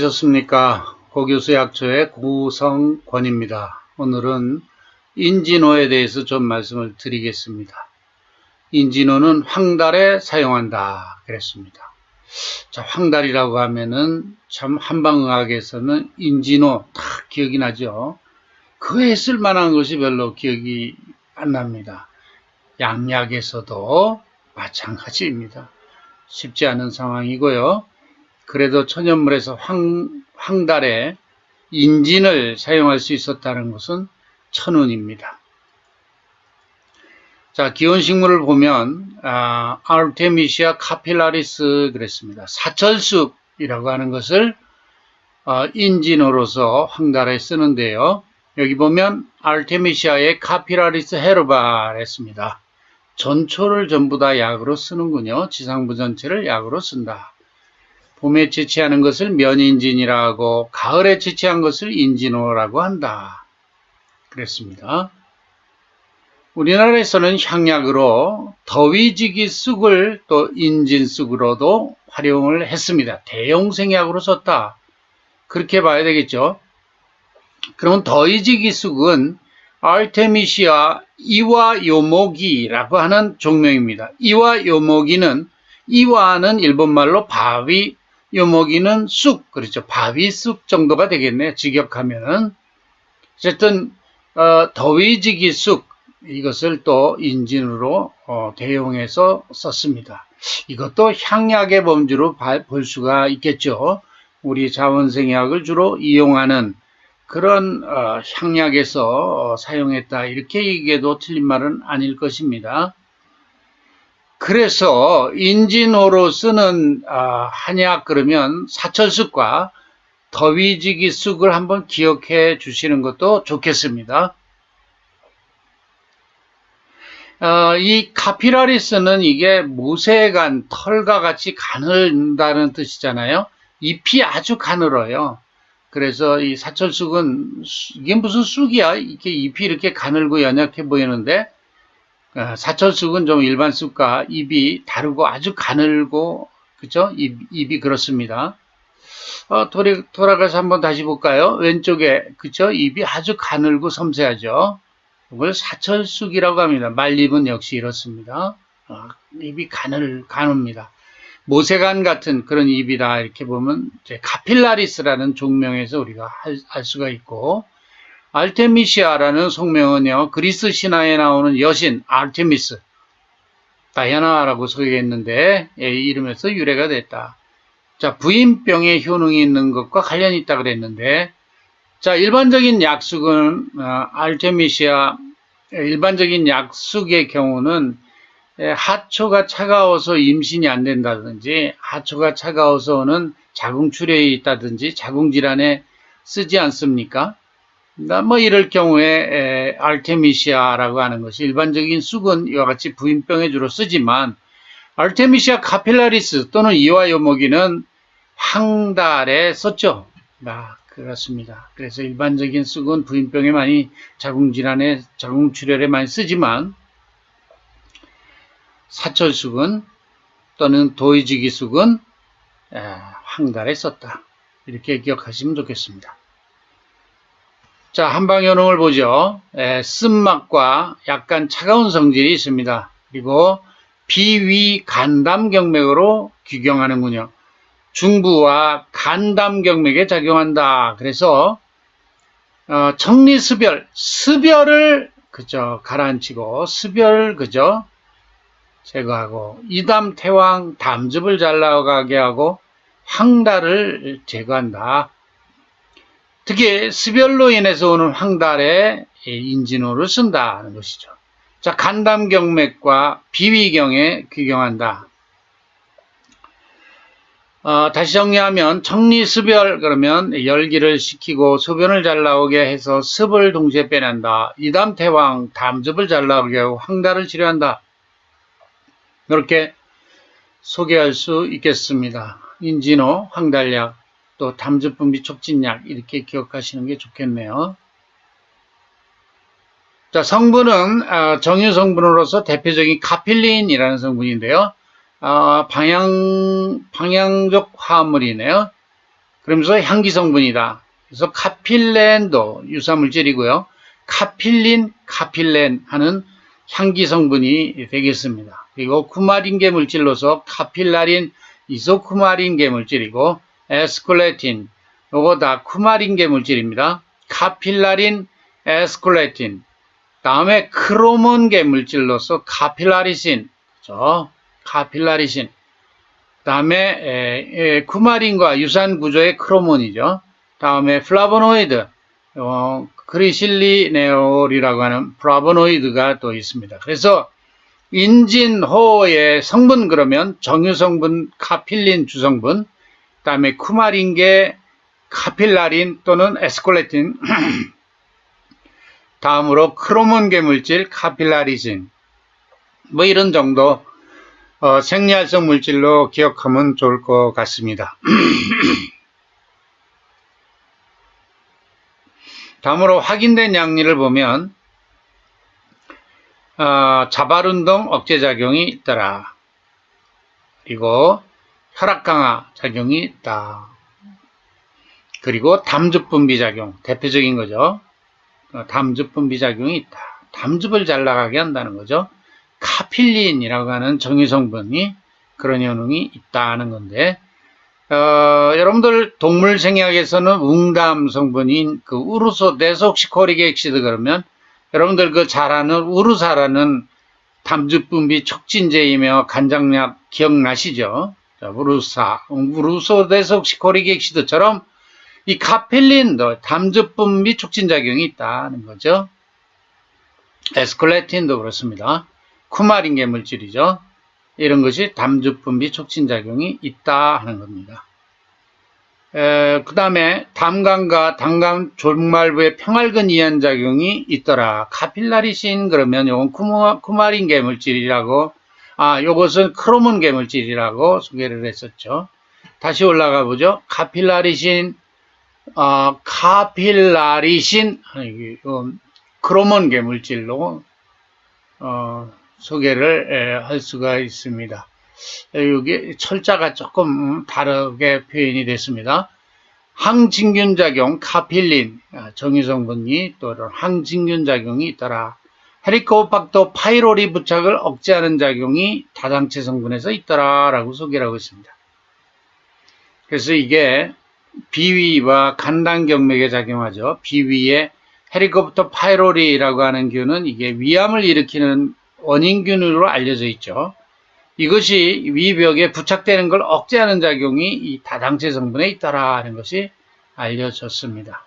안녕하셨습니까. 고교수 약초의 구성권입니다. 오늘은 인진호에 대해서 좀 말씀을 드리겠습니다. 인진호는 황달에 사용한다. 그랬습니다. 자, 황달이라고 하면은 참 한방의학에서는 인진호 딱 기억이 나죠. 그에 쓸 만한 것이 별로 기억이 안 납니다. 양약에서도 마찬가지입니다. 쉽지 않은 상황이고요. 그래도 천연물에서 황, 황달에 인진을 사용할 수 있었다는 것은 천운입니다. 자, 기원식물을 보면 아, 아르테미시아 카필라리스 그랬습니다. 사철숲이라고 하는 것을 어, 인진으로서 황달에 쓰는데요. 여기 보면 아르테미시아의 카필라리스 헤르바 했습니다. 전초를 전부 다 약으로 쓰는군요. 지상부 전체를 약으로 쓴다. 봄에 채취하는 것을 면인진이라고 가을에 채취한 것을 인진호라고 한다. 그랬습니다. 우리나라에서는 향약으로 더위지기 쑥을 또 인진쑥으로도 활용을 했습니다. 대용생약으로 썼다. 그렇게 봐야 되겠죠. 그러면 더위지기 쑥은 알테미시아 이와 요모기라고 하는 종명입니다. 이와 요모기는 이와는 일본말로 바위 요모기는 쑥, 그렇죠. 바위 쑥 정도가 되겠네요. 직역하면은. 어쨌든, 어, 더위지기 쑥, 이것을 또 인진으로 어, 대용해서 썼습니다. 이것도 향약의 범주로 볼 수가 있겠죠. 우리 자원생약을 주로 이용하는 그런 어, 향약에서 어, 사용했다. 이렇게 얘기해도 틀린 말은 아닐 것입니다. 그래서 인진호로 쓰는 아, 한약 그러면 사철쑥과 더위지기 쑥을 한번 기억해 주시는 것도 좋겠습니다. 어, 이 카피라리스는 이게 무쇠간, 털과 같이 가늘다는 뜻이잖아요. 잎이 아주 가늘어요. 그래서 이 사철쑥은 이게 무슨 쑥이야? 이렇게 잎이 이렇게 가늘고 연약해 보이는데 어, 사철쑥은 좀 일반 쑥과 잎이 다르고 아주 가늘고 그죠? 잎, 잎이 그렇습니다. 어, 돌이, 돌아가서 한번 다시 볼까요? 왼쪽에 그죠? 잎이 아주 가늘고 섬세하죠. 이걸 사철쑥이라고 합니다. 말잎은 역시 이렇습니다. 어, 잎이 가늘 가늡니다. 모세간 같은 그런 잎이다 이렇게 보면 카필라리스라는 종명에서 우리가 할, 할 수가 있고 알테미시아라는 성명은요, 그리스 신화에 나오는 여신 알테미스, 다이아나라고 소개했는데, 예, 이 이름에서 유래가 됐다. 자, 부인병에 효능이 있는 것과 관련이 있다 그랬는데, 자, 일반적인 약숙은, 어, 알테미시아, 일반적인 약숙의 경우는 예, 하초가 차가워서 임신이 안 된다든지, 하초가 차가워서는 자궁출혈이 있다든지, 자궁질환에 쓰지 않습니까? 뭐 이럴 경우에 에, 알테미시아라고 하는 것이 일반적인 쑥은 이와 같이 부인병에 주로 쓰지만 알테미시아 카필라리스 또는 이와요모기는 황달에 썼죠. 아, 그렇습니다. 그래서 일반적인 쑥은 부인병에 많이 자궁질환에 자궁출혈에 많이 쓰지만 사철쑥은 또는 도이지기쑥은 황달에 썼다. 이렇게 기억하시면 좋겠습니다. 자, 한방효능을 보죠. 에, 쓴맛과 약간 차가운 성질이 있습니다. 그리고 비위 간담 경맥으로 규경하는군요. 중부와 간담 경맥에 작용한다. 그래서 어, 청리습별, 습열을 그죠 가라앉히고 습열 그죠 제거하고 이담 태왕 담즙을 잘 나가게 하고 황달을 제거한다. 특히 습열로 인해서 오는 황달에 인진호를 쓴다는 것이죠. 자, 간담경맥과 비위경에 규경한다. 어, 다시 정리하면 청리습열 그러면 열기를 식히고 소변을 잘 나오게 해서 습을 동시에 빼낸다. 이담태왕 담즙을 잘 나오게 하고 황달을 치료한다. 이렇게 소개할 수 있겠습니다. 인진호, 황달약, 또 담즙분비 촉진약 이렇게 기억하시는 게 좋겠네요. 자, 성분은 아, 정유 성분으로서 대표적인 카필린이라는 성분인데요. 아, 방향 방향적 화합물이네요. 그러면서 향기 성분이다. 그래서 카필렌도 유사물질이고요. 카필린, 카필렌 하는 향기 성분이 되겠습니다. 그리고 쿠마린계 물질로서 카필라린, 이소쿠마린계 물질이고 에스콜레틴, 요거 다 쿠마린계 물질입니다. 카필라린, 에스콜레틴, 다음에 크로몬계 물질로서 카필라리신, 그죠? 카필라리신, 다음에 쿠마린과 유사한 구조의 크로몬이죠. 다음에 플라보노이드, 어, 크리실리네올이라고 하는 플라보노이드가 또 있습니다. 그래서 인진호의 성분 그러면 정유 성분 카필린 주성분, 다음에 쿠마린계 카필라린 또는 에스콜레틴, 다음으로 크로몬계 물질 카필라리진, 뭐 이런 정도 어, 생리활성 물질로 기억하면 좋을 것 같습니다. 다음으로 확인된 양리를 보면 어, 자발운동 억제작용이 있더라. 그리고 혈압 강화 작용이 있다. 그리고 담즙 분비 작용, 대표적인 거죠. 어, 담즙 분비 작용이 있다. 담즙을 잘 나가게 한다는 거죠. 카필린이라고 하는 정유 성분이 그런 효능이 있다는 건데, 어, 여러분들 동물 생약에서는 웅담 성분인 그 우르소 데속시코릭 액시드 그러면 여러분들 그 잘 아는 우르사라는 담즙 분비 촉진제이며 간장약 기억나시죠? 자, 우르사, 우르소 데속시코릭 액시드처럼 이 카필린도 담즙 분비 촉진 작용이 있다는 거죠. 에스콜레틴도 그렇습니다. 쿠마린계 물질이죠. 이런 것이 담즙 분비 촉진 작용이 있다 하는 겁니다. 그 다음에 담감과 담감 종말부의 평활근 이완 작용이 있더라. 카필라리신 그러면 이건 쿠마린계 물질이라고 아 요것은 크로몬 계물질이라고 소개를 했었죠. 다시 올라가 보죠. 카필라리신 어, 카필라리신 크로몬 계물질로 어, 소개를 에, 할 수가 있습니다. 여기 철자가 조금 다르게 표현이 됐습니다. 항진균 작용 카필린 아, 정유 성분이 또는 항진균 작용이 있더라. 헤리코박터 파이로리 부착을 억제하는 작용이 다당체 성분에서 있더라라고 소개를 하고 있습니다. 그래서 이게 비위와 간단 경맥에 작용하죠. 비위에 헤리코프터 파이로리라고 하는 균은 이게 위암을 일으키는 원인균으로 알려져 있죠. 이것이 위벽에 부착되는 걸 억제하는 작용이 이 다당체 성분에 있다라는 것이 알려졌습니다.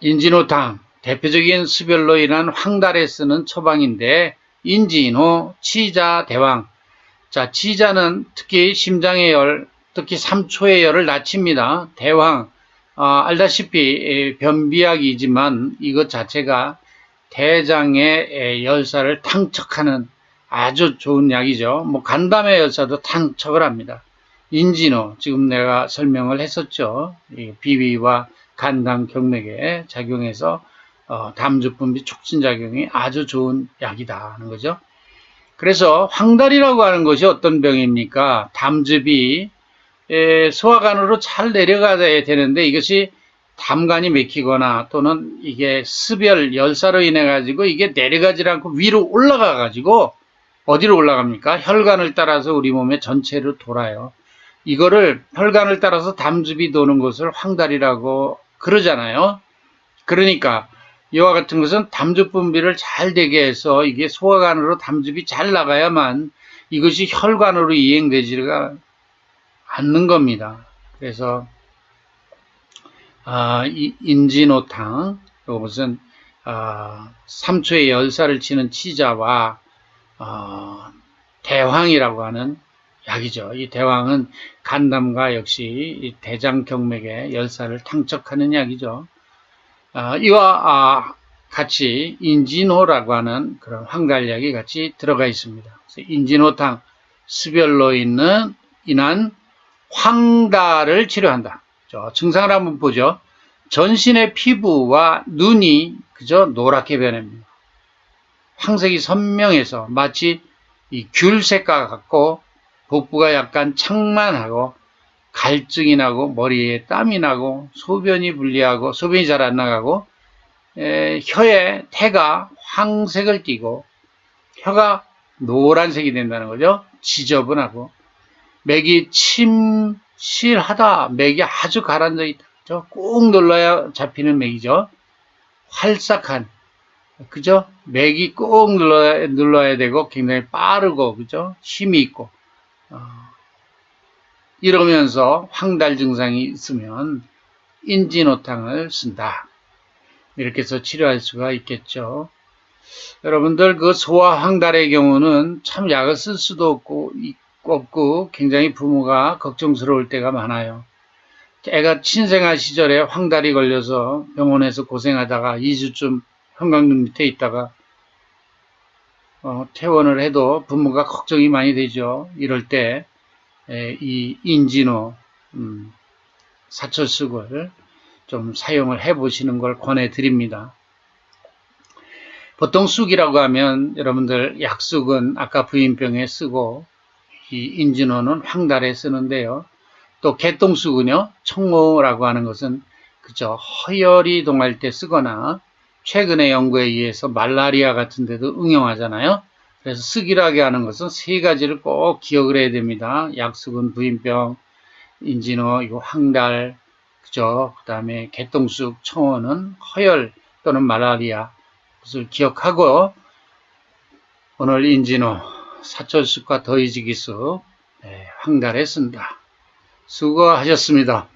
인지노당 대표적인 수별로 인한 황달에 쓰는 처방인데 인지노, 치자, 대왕. 자, 치자는 특히 심장의 열, 특히 3초의 열을 낮춥니다. 대왕, 어, 알다시피 변비약이지만 이것 자체가 대장의 열사를 탕척하는 아주 좋은 약이죠. 뭐 간담회 열사도 탕척을 합니다. 인지노 지금 내가 설명을 했었죠. 비위와 간담 경맥에 작용해서 어, 담즙 분비 촉진 작용이 아주 좋은 약이다 하는 거죠. 그래서 황달이라고 하는 것이 어떤 병입니까? 담즙이 에, 소화관으로 잘 내려가야 되는데 이것이 담관이 막히거나 또는 이게 습열 열사로 인해 가지고 이게 내려가지 않고 위로 올라가 가지고 어디로 올라갑니까? 혈관을 따라서 우리 몸의 전체로 돌아요. 이거를 혈관을 따라서 담즙이 도는 것을 황달이라고 그러잖아요. 그러니까 이와 같은 것은 담즙 분비를 잘 되게 해서 이게 소화관으로 담즙이 잘 나가야만 이것이 혈관으로 이행되지가 않는 겁니다. 그래서 아, 인지노탕 이것은 아, 3초의 열사를 치는 치자와 어, 대황이라고 하는 약이죠. 이 대황은 간담과 역시 대장 경맥의 열사를 탕척하는 약이죠. 어, 이와 아, 같이 인진호라고 하는 그런 황달약이 같이 들어가 있습니다. 인진호탕 수별로 있는 인한 황달을 치료한다. 저 증상을 한번 보죠. 전신의 피부와 눈이 그저 노랗게 변합니다. 황색이 선명해서 마치 이 귤색과 같고 복부가 약간 창만하고 갈증이 나고 머리에 땀이 나고 소변이 불리하고 소변이 잘 안 나가고 에, 혀에 태가 황색을 띠고 혀가 노란색이 된다는 거죠. 지저분하고 맥이 침실하다. 맥이 아주 가라앉아 있다. 꾹 눌러야 잡히는 맥이죠. 활삭한 그죠? 맥이 꾹 눌러야, 눌러야 되고 굉장히 빠르고 그죠? 힘이 있고 어, 이러면서 황달 증상이 있으면 인진호탕을 쓴다. 이렇게 해서 치료할 수가 있겠죠. 여러분들 그 소아 황달의 경우는 참 약을 쓸 수도 없고 없고 굉장히 부모가 걱정스러울 때가 많아요. 애가 친생아 시절에 황달이 걸려서 병원에서 고생하다가 2주쯤 형광등 밑에 있다가 어, 퇴원을 해도 부모가 걱정이 많이 되죠. 이럴 때 이 인진호 음, 사철쑥을 좀 사용을 해 보시는 걸 권해 드립니다. 보통 쑥이라고 하면 여러분들 약쑥은 아까 부인병에 쓰고 이 인진호는 황달에 쓰는데요. 또 개똥쑥은요 청모라고 하는 것은 그저 허열이 동할 때 쓰거나 최근의 연구에 의해서 말라리아 같은 데도 응용하잖아요. 그래서 쑥이라게 하는 것은 세 가지를 꼭 기억을 해야 됩니다. 약쑥은 부인병, 인진호, 이거 황달, 그죠? 그 다음에 개똥쑥, 청어는 허열 또는 말라리아 것을 기억하고 오늘 인진호, 사철쑥과 더이지기쑥, 네, 황달에 쓴다. 수고하셨습니다.